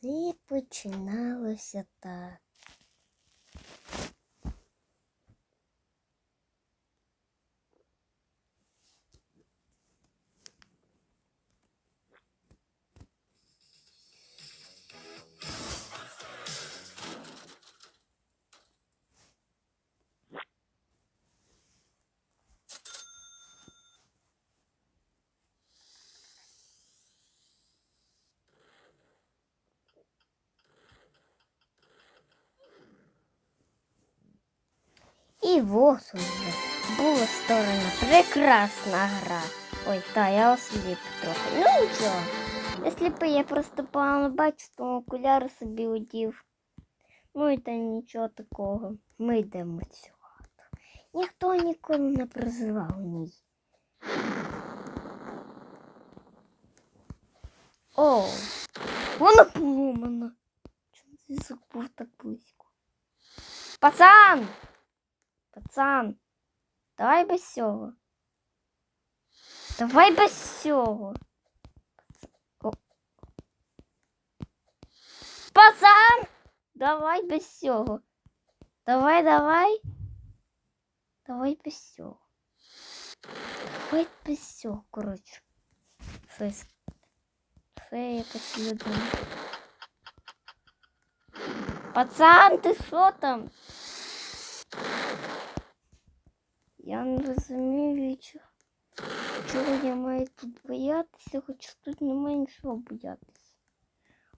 Все починалося так. Уже була створена прекрасна гра. Ой, та, я осліп трохи. Ну нічого. Я сліпий, я просто погано бачу, тому окуляри собі одів. Ну і та нічого такого. Ми йдемо цю хату. Ніхто ніколи не прозивав ній. О, вона поломана. Чому зв'язок був так близько? Пацан! Пацан, давай без. Давай без. Пацан! Давай без. Давай, давай. Давай без. Давай без цього, коротше. Щось. Це якась людина. Пацан, ти що там? Я не розумію, чого, чого я маю тут боятися, хоч тут немає нічого боятися.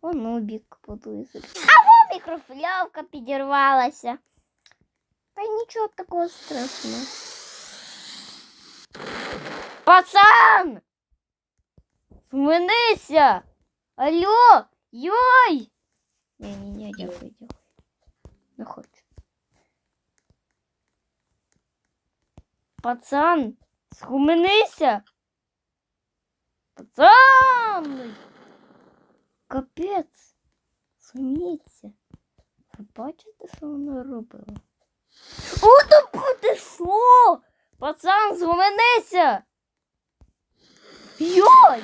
О, нубік подує собі. А во мікрофлявка підірвалася. Та й нічого такого страшного. Пацан! Змінися! Алло! Йой! Ні-ні-ні, дякую, дякую. Не Пацан, схуменися. Пацан! Капець. Суміться. Ви бачите, що вона робила? О, та буде що? Пацан, схуменися. Йой!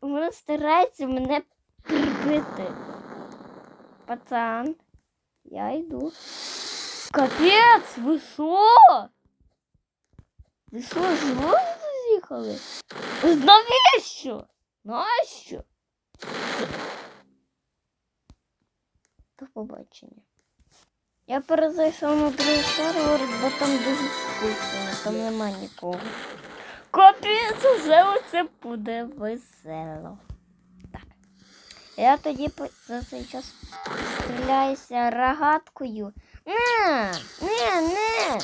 Вона старається мене прибити. Пацан, я йду. Капець, ви що? Ви що, знову заїхали? Навіщо? Нащо? До побачення. Я перезайшов на другий сервер, бо там дуже скучно, там нема нікого. Капець, вже оце буде весело. Так. Я тоді за цей час стріляюся рогаткою. Не, не, не.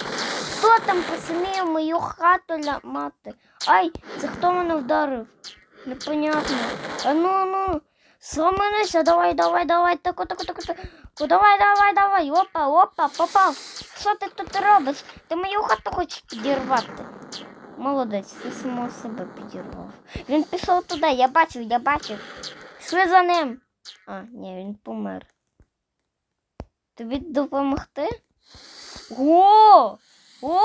Хто там посмів мою хату ламати? Ай, це хто мене вдарив? Непонятно. А ну, ну. Сломанися, давай, давай, давай, тако, тако, тако, тако. Давай, давай, давай. Опа, опа, попав. Що ти тут робиш? Ти мою хату хочеш підірвати. Молодець, ти самого себе підірвав. Він пішов туди, я бачив, я бачив. Пішли за ним. А, ні, він помер. Тобі допомогти? О! О!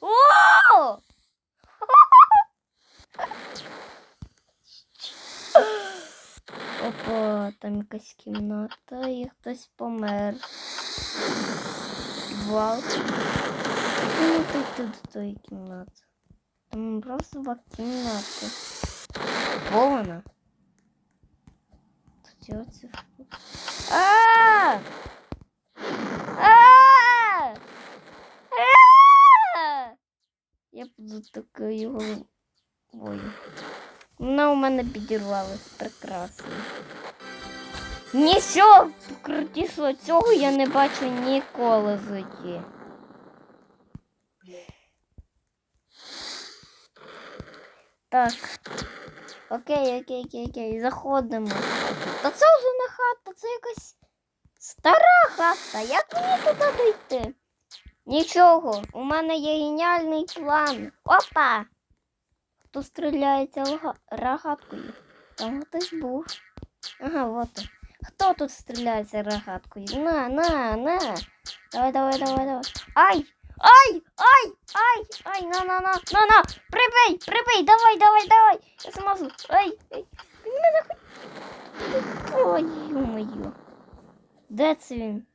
О! Опа, там якась кімната і хтось помер. Підвал. Ну, ти йти до тої кімнати. Там просто два кімнати. Во вона. Тут я оце. А! А! Я буду такою головою. Вона у мене підірвалась прекрасно. Нічого крутішого цього я не бачу ніколи житті. Так. Окей, окей, окей, окей. Заходимо. Та це вже не хата, це якась стара хата. Як мені туди дійти? Нічого, у мене є геніальний план. Опа! Хто стріляється рогаткою? Там хтось був. Ага, вот. Хто тут стріляється рогаткою? На, на, на. Давай, давай, давай, давай. Ай! Ай! Ай! Ай! Ай! На, на, на, на, на! Прибий! Прибий! Давай, давай, давай! Я зможу! Ай! Ай! Він мене хоч... Ой! Йо-моє. Де це він?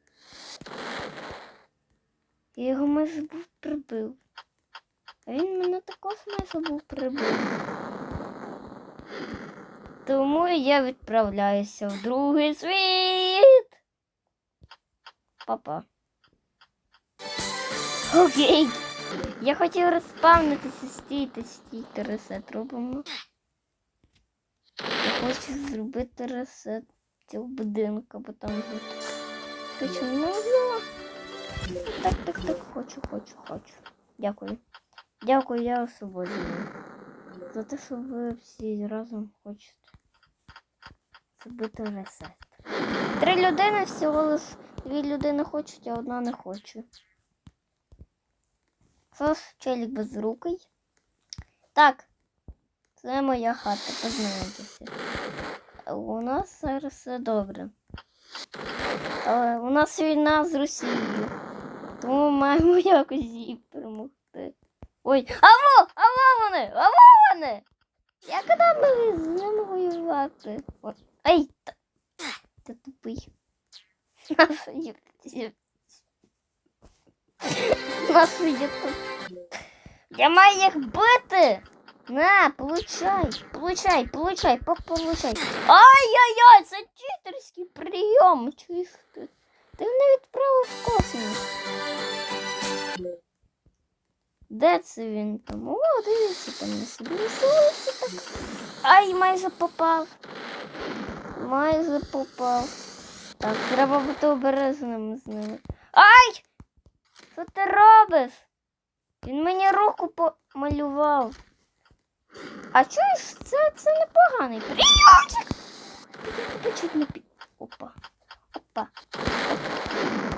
Я його майже був прибив. А він мене також майже був прибив. Тому я відправляюся в другий світ. Папа. Окей. Я хотів розпавнитися, стійте, стійте, ресет робимо. Я хочу зробити ресет цього будинку, бо там буде точно не. Так, так, так, хочу, хочу, хочу. Дякую. Дякую, я освободжений. За те, що ви всі разом хочете зробити ресет. Три людини всього лиш дві людини хочуть, а одна не хоче. Що ж, челік безрукий. Так, це моя хата, познайомтеся. У нас зараз все добре. Але у нас війна з Росією. Тому маємо якось її перемогти. Ой, аво! Аво вони! Аво вони! Як нам з ними воювати? Ой, Ай! Та... Тупий. Нас. Нас. Я маю їх бити! На, получай, получай, получай, получай. Ай-яй-яй, це читерський прийом. Чуєш ти? Мене відправив в космос. Де це він там? О, дивіться, там на собі веселиться так. Ай, майже попав. Майже попав. Так, треба бути обережним з ними. Ай! Що ти робиш? Він мені руку помалював. А чуєш, це, це непоганий прийомчик. Не. Опа. Опа.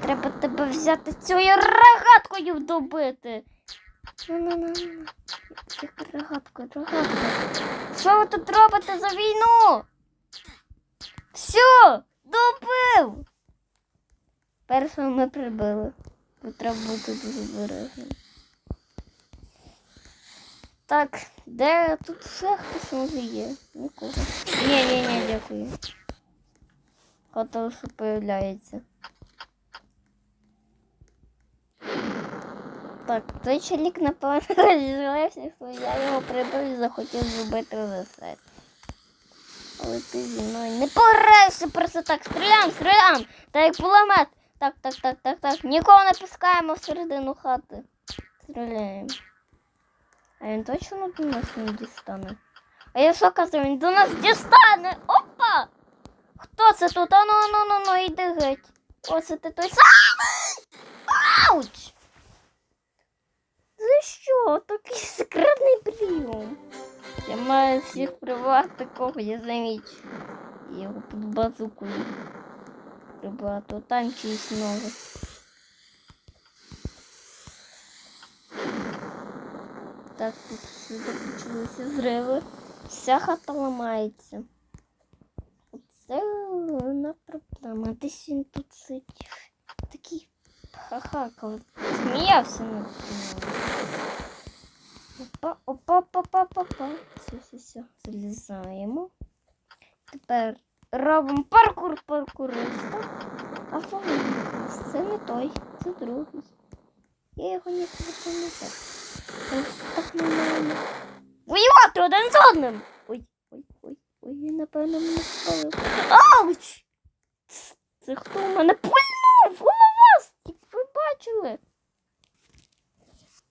Треба тебе взяти цією рогаткою добити. Рогатка, рогатка. Що ви тут робите за війну? Все, добив. Першого ми прибили. Бо треба бути дуже обережним. Так, де тут все хтось може є? Нікого. Ні, ні, ні, дякую. Хото, що появляється. Так, той чоловік, напевно, розживився, що я його прибив і захотів зробити ресет. Але ти зі мною не пограєшся просто так. Стріляємо, стріляємо! Та як кулемет. Так, так, так, так, так. Нікого не пускаємо всередину хати. Стріляємо. А він точно до нас не дістане. А я що казав, він до нас дістане. Опа! Хто це тут? Ану, ану, ну, ну, йди геть. Оце ти той самий! Ауч! За що? Такий секретний прийом. Я маю всіх прибрати, кого я замічу. Його під. Прибрати. Там чиїсь ноги. Так, тут сюди почалися зриви. Вся хата ламається. Це на проблема. Десь він тут сидів. Такий хахакав. Сміявся над мною. Опа, опа, опа, опа, опа. Все, все, все. Залізаємо. Тепер робимо паркур паркуриста. А фламінго. Це не той, це другий. Я його не пам'ятаю. Ось так нормально. Воювати один з одним. Ой, ой, ой, ой, він, напевно, мене спалив. Ауч! Це хто в мене пульнув? Ви бачили?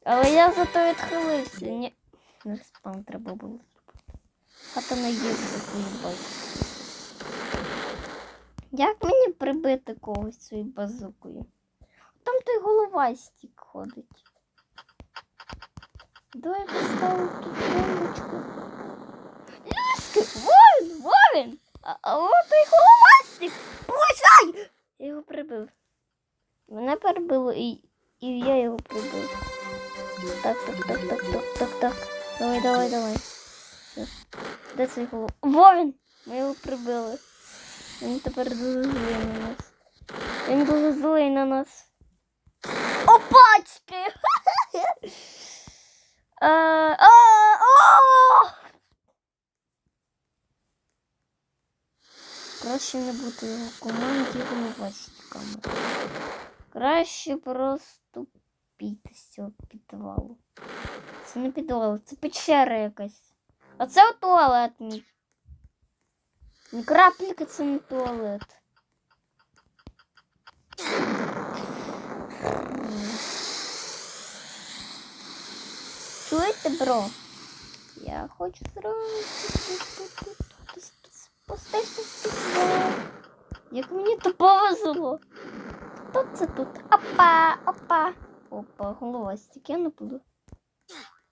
Але я зато відхилився. Ні. Не респаун треба було зробити. Хата не є, як мені прибити когось своєю базукою? Там той головастик ходить. Давай поставлю тут бомбочку. Люськи! Вовін! Вовін! А, а от той головастик! Получай! Я його прибив. Мене перебило і, і я його прибив. Так, так, так, так, так, так, так. Давай, давай, давай. Де цей голов? Вовін! Ми його прибили. Він тепер дуже злий на нас. Він дуже злий на нас. Опачки! Е! Краще не бути його команді головастиками. Краще просто піти з цього підвалу. Це не підвал, це печера якась. А це туалет мій. Ні крапелька це не туалет. Чуєте, бро? Я хочу зробити спустився в. Як мені то повезло. Хто це тут? Опа, опа. Опа, головастик, я не буду.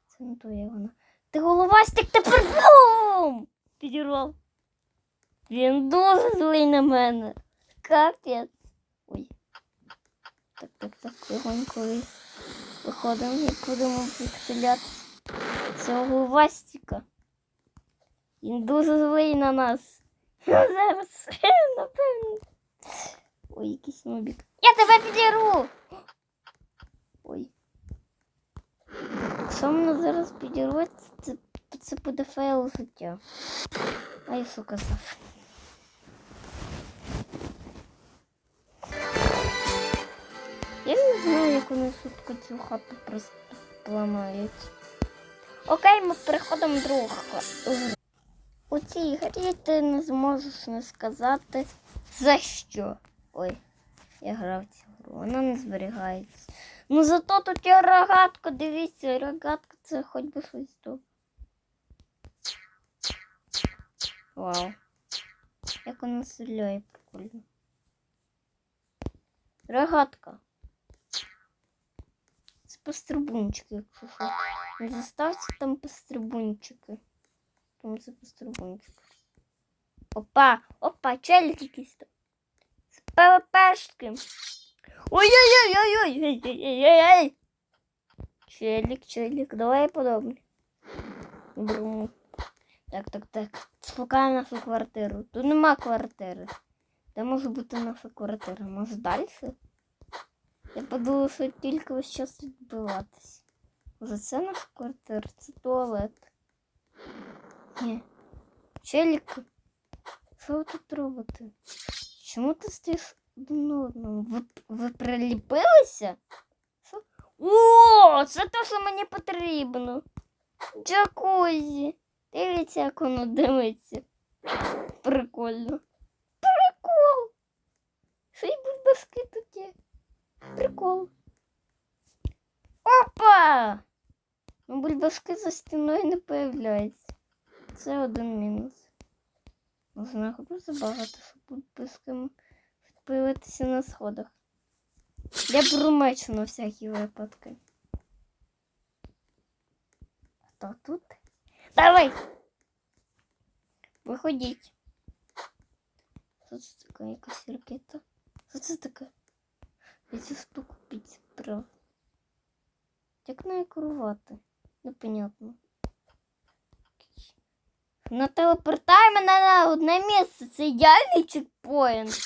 Це не твоя вона. Ти головастик тепер бум! Підірвав. Він дуже злий на мене. Капець. Ой. Так, так, так, легонько виходимо і будемо відхиляти цього головастика. Він дуже злий на нас. Зараз, напевно. Ой, якийсь нубік. Я тебе підірву! Ой. Якщо мене зараз підірвуть, це, це буде фейл життя. А я що казав. Я не знаю, як вони швидко цю хату просто пламають. Окей, ми переходимо до другу гру. У цій грі ти не зможеш не сказати за що. Ой, я грав цю гру, вона не зберігається. Ну зато тут є рогатка, дивіться, рогатка це хоч би щось тут. Вау. Як вона стріляє прикольно. Рогатка. Це пострибунчики, якщо що. Не заставте там пострибунчики. Там це пострибунчик. Опа, опа, челик якийсь там. З ПВПшки. Ой-ой-ой-ой-ой-ой-ой-ой. Челик, челик, давай подобний. Бру. Так, так, так. Шукаємо нашу квартиру. Тут нема квартири. Де може бути наша квартира? Може далі? Я подумала, що тільки весь час відбиватись. Може це наша квартира? Це туалет. Ні. Челік. Що ви тут робите? Чому ти стоїш один одному? Ви, ви приліпилися? Що? О, це те, що мені потрібно. Джакузі. Дивіться, як воно дивиться. Прикольно. Прикол. Ще й бульбашки тут є. Прикол. Опа! Ну, бульбашки за стіною не появляються. Це один мінус. Можна дуже багато, щоб бульбашки м- на сходах. Я беру меч на всякі випадки. Хто тут? Давай! Виходіть. Що це таке? Якась ракета? Що це таке? Я цю штуку підібрав. Як нею керувати? Непонятно. Ну, телепертай мене на одне місце. Це ідеальний чекпоінт.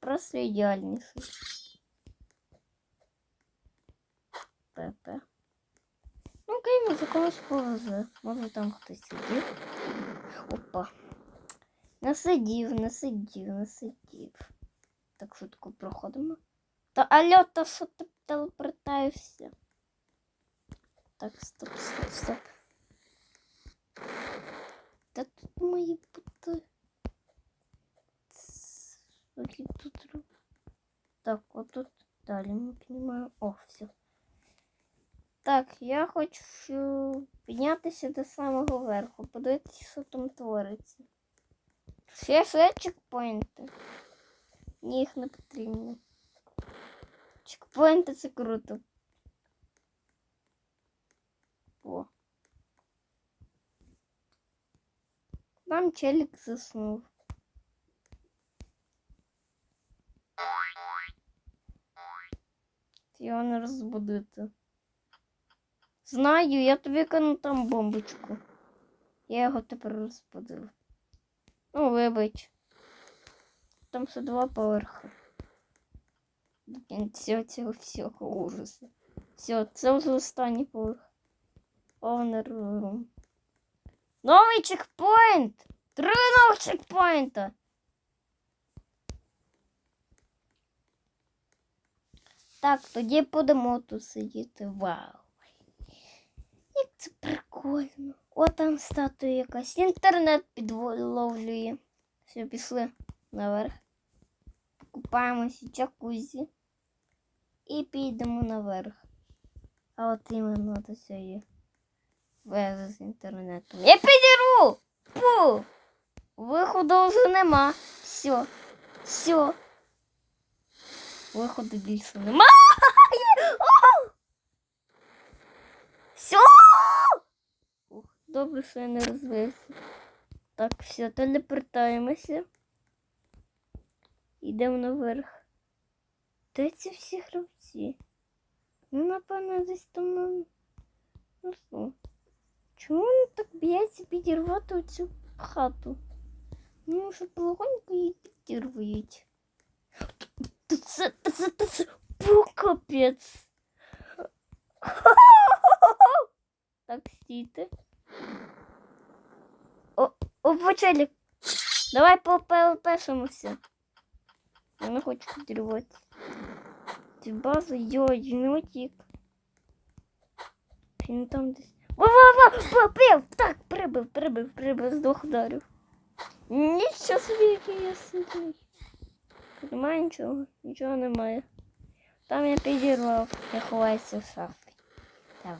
Просто ідеальніший. Пепе. Ну, окей, може комусь повезе. Може там хтось сидів. Опа. Не сидів, не сидів, не сидів. Так швидко проходимо. Та алло, та що ти телепортаєшся? Так, стоп, стоп, стоп. Та тут мої бути. Тут? Так, отут далі ми піднімаємо. О, все. Так, я хочу піднятися до самого верху, подивитися, що там твориться. Ще ще чекпоінти. Мені їх не потрібно. Чекпоінти це круто. О. Там челік заснув. Його не розбудити. Знаю, я тобі кину там бомбочку. Я його тепер розбудив. Ну, вибач. Там ще два поверхи. До кінця цього всього ужасу. Все, це вже останній поверх. Honor Room. Новий чекпоінт! Три нових чекпоінта! Так, тоді будемо тут сидіти. Вау! Як це прикольно! О, там статуя якась. Інтернет підловлює. Все, пішли наверх. Покупаємося джакузі і підемо наверх. А от іменно до цієї з інтернетом. Я підіру! Пу! Виходу вже нема. Все. Все. Виходу більше нема. Все. Ух, добре, що я не розвився. Так, все, телепортаємося. Йдемо наверх. Де ці всі гравці? Ну, напевно, десь там на... Ну? Чому вони так б'ються підірвати оцю хату? Ну, що полегонько її підірвують. Та це, та це, та це, Бу, капець. Так, стійте. О, о, Вачелік. Давай попешемося. Я не хочу підірвати. Ці бази, йой, він утік. Він там десь. Попив! Так, прибив, прибив, прибив з двох ударів. Нічого собі, який я сильний. Немає нічого, нічого немає. Там я підірвав, я ховаюся в шафі. Давай.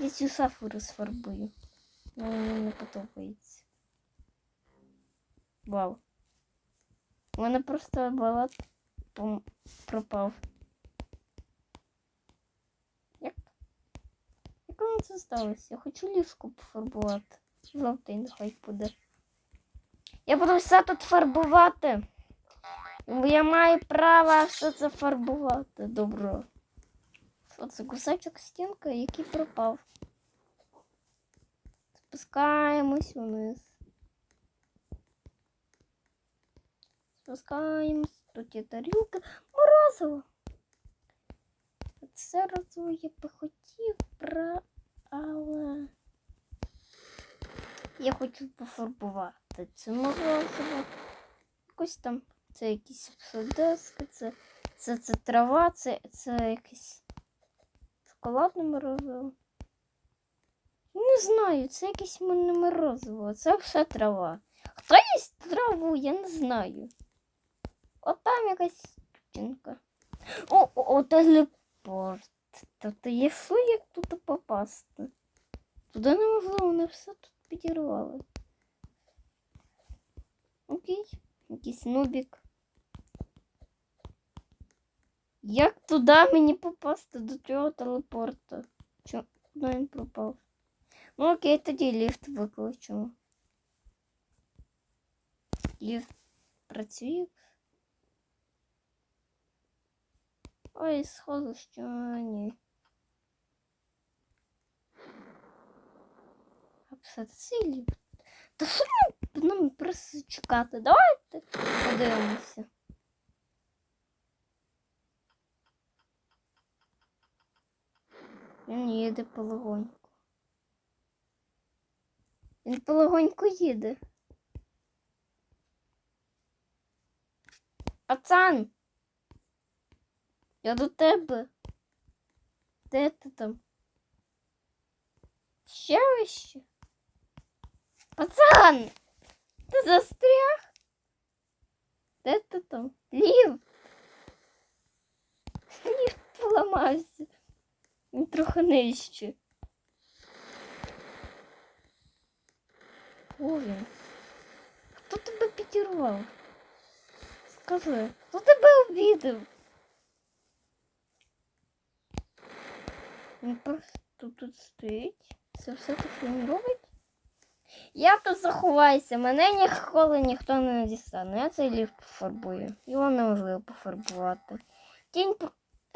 Я цю шафу розфарбую. Ну, мені не подобається. Вау. У мене просто балат пропав. Воно це сталося? Я хочу ліжко пофарбувати. Жовтий нехай буде. Я буду все тут фарбувати. Бо я маю право все це фарбувати. Добро. Що це кусочок стінки, який пропав. Спускаємось вниз. Спускаємось. Тут є тарілка. Морозиво. Це разово я би хотів, бра... але я хочу пофарбувати це морозиво. Якось там це якісь солодески, це, це, це трава, це, це якесь шоколадне морозиво. Не знаю, це якесь мене морозиво, це все трава. Хто їсть траву, я не знаю. От там якась дівчинка. О, о, о, телепорт. Тобто є що, як тут попасти? Туди неможливо, вони все тут підірвали. Окей, якийсь нубік. Як туди мені попасти до цього телепорту? Чо? Куди він пропав? Ну окей, тоді ліфт викличемо. Ліфт працює. Ой, схоже, що ні. А писати цей ліфт. Та що нам просто чекати? Давайте подивимося. Він їде полегоньку. Він полегоньку їде. Пацан! Я до тебе. Де ти там? Ще вище? Пацан! Ти застряг? Де ти там? Лів! Ліфт поламався. Він трохи нижче. О, він. Хто тебе підірвав? Скажи, хто тебе обідав? Він просто тут стоїть. Це все так він робить. Я тут заховаюся, мене ніколи ніхто не дістане. Я цей ліфт пофарбую. Його неможливо пофарбувати. Тінь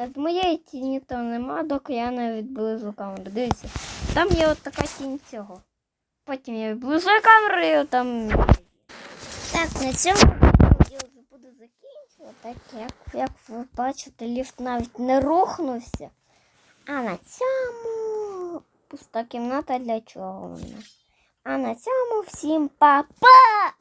е, моєї тіні там нема, доки я не відближу камеру. Дивіться, там є от така тінь цього. Потім я відближую камеру і там. Так, на цьому буду закінчувати. Так як, як ви бачите, ліфт навіть не рухнувся. А на цьому пуста кімната для чого вона? А на цьому всім па-па!